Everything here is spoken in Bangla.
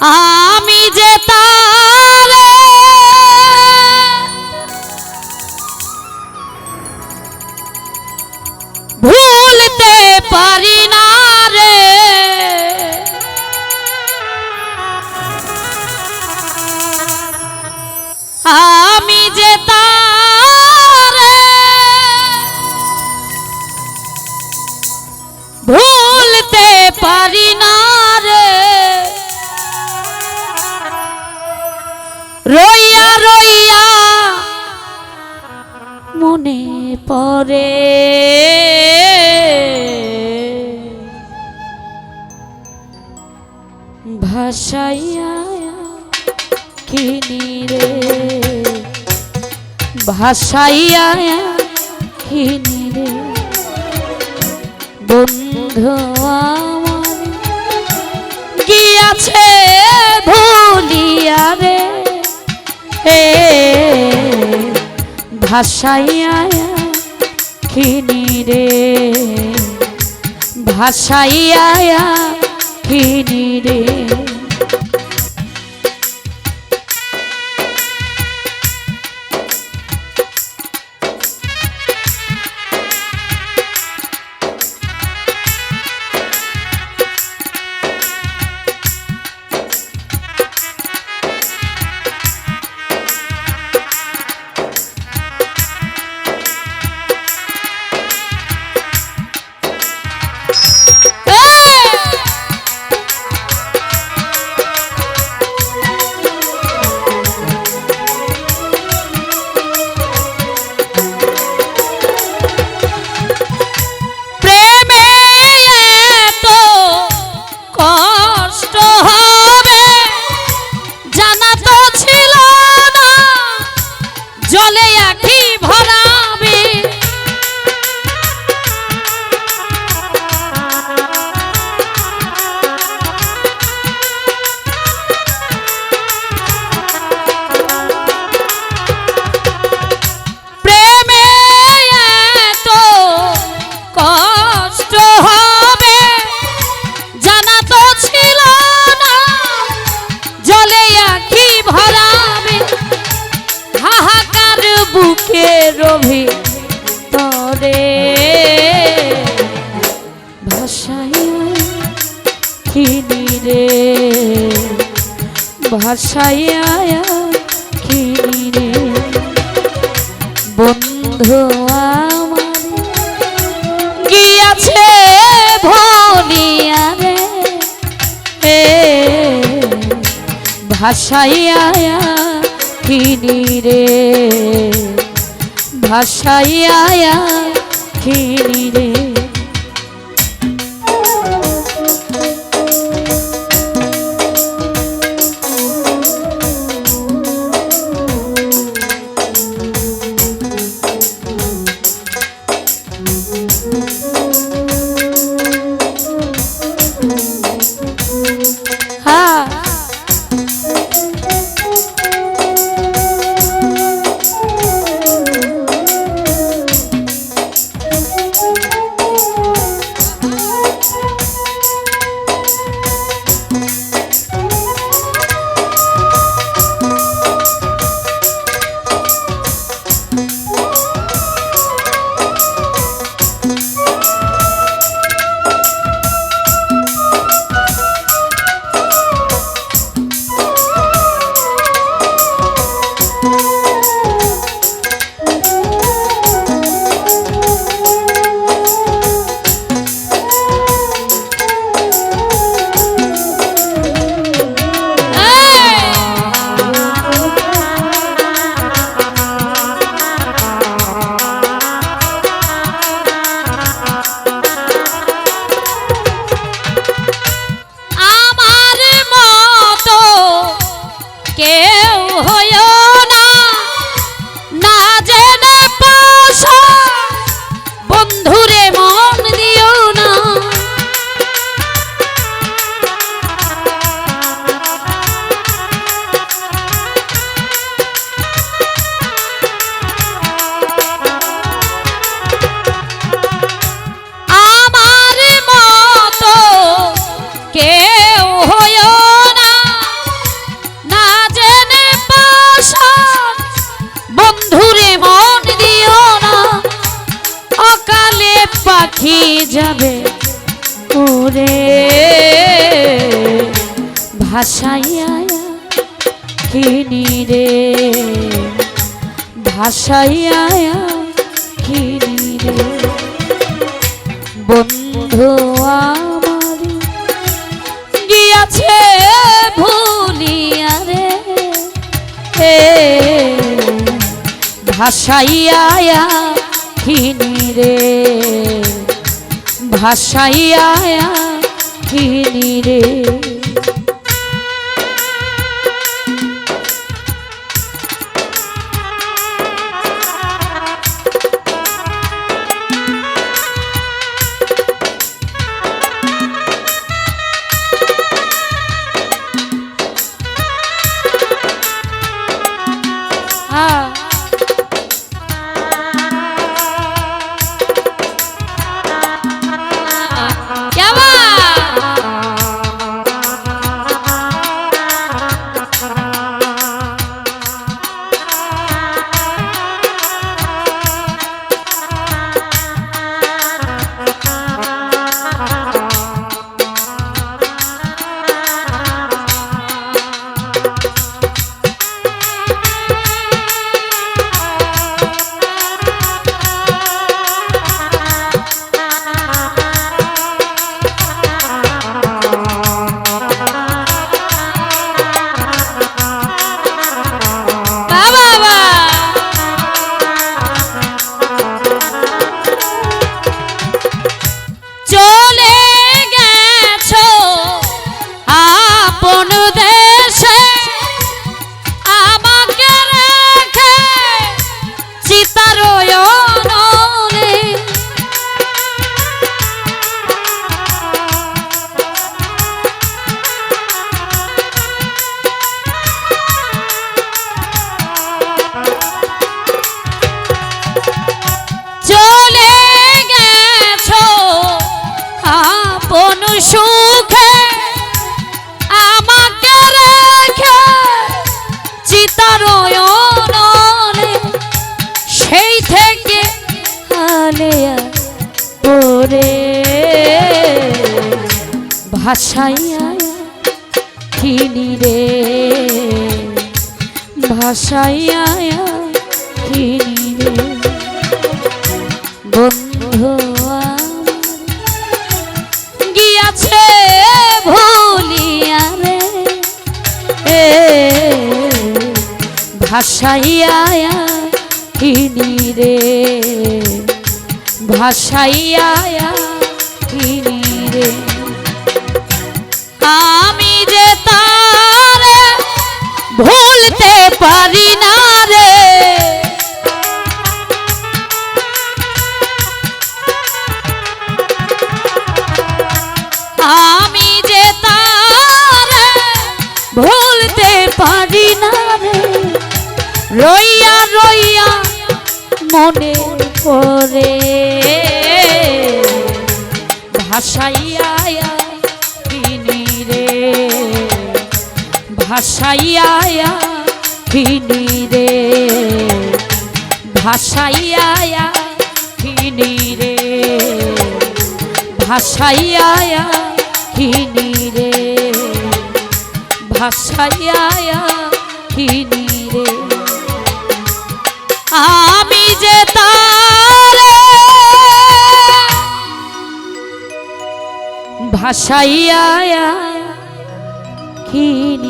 আমি যে তারে মনে পড়ে। ভাসাইয়া কিনি রে। ভাসাইয়া কিনি রে। বন্ধু আমার গিয়াছে ভুলিয়া রে। এ ভাসাইয়া কিনি রে। ভাসাইয়া কিনি রে। তরে ভাষায় কিনি রে। ভাষায় কিনি রে। বন্ধু আমার গিয়াছে ভনিয়া রে? এ ভাসাইয়া কিনি রে। ভাসাইয়া কিনি রে যাবে ওরে। ভাষাইয়া কিনি রে। ভাষাইয়া কিনি রে। বন্ধু আমার, গিয়াছে ভুলিয়া রে। হে ভাষাইয়া কিনি রে। ভাষাইয়া কিনি রে ভাষাইয়া কিনি রে। ভাষাইয়া কিনি রে। বন্ধু গিয়াছে ভুলিয়া রে। এ, ভাষাইয়া কিনি রে। ভাষাইয়া কিনি রে আমি যে তারে ভুলতে পারি না রে। আমি যে তারে ভুলতে পারি না রে। রইয়া রইয়া মনে পড়ে। ভাষাইয়া ভাষাইয়া কিনি রে। ভাষাইয়া কিনি রে। ভাষাইয়া কিনি রে। ভাষাইয়া কিনি রে। আমি যে তারে ভাষাইয়া কিনি